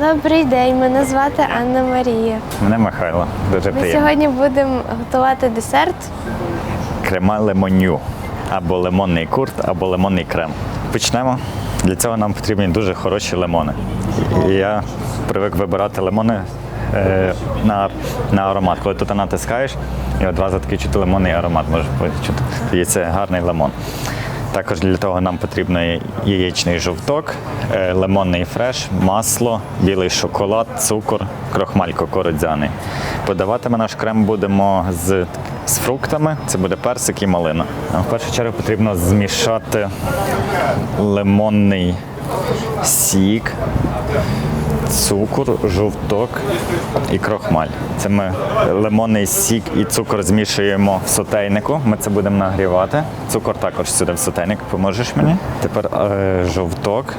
Добрий день, мене звати Анна Марія. Мене Михайло. Дуже Ми приємно. сьогодні будемо готувати десерт. Крема лимоню. Або лимонний курт, або лимонний крем. Почнемо. Для цього нам потрібні дуже хороші лимони. І я привик вибирати лимони е, на, на аромат. Коли ти натискаєш, і одразу такий чути лимонний аромат можеш почути. І це гарний лимон. Також для того нам потрібен яєчний жовток, е, лимонний фреш, масло, білий шоколад, цукор, крохмаль кукурудзяний. Подавати ми наш крем будемо з, з фруктами. Це буде персик і малина. А В першу чергу потрібно змішати лимонний сік, цукор, жовток і крохмаль. Це ми лимонний сік і цукор змішуємо в сотейнику. Ми це будемо нагрівати. Цукор також сюди в сотейник. Поможеш мені? Тепер е, жовток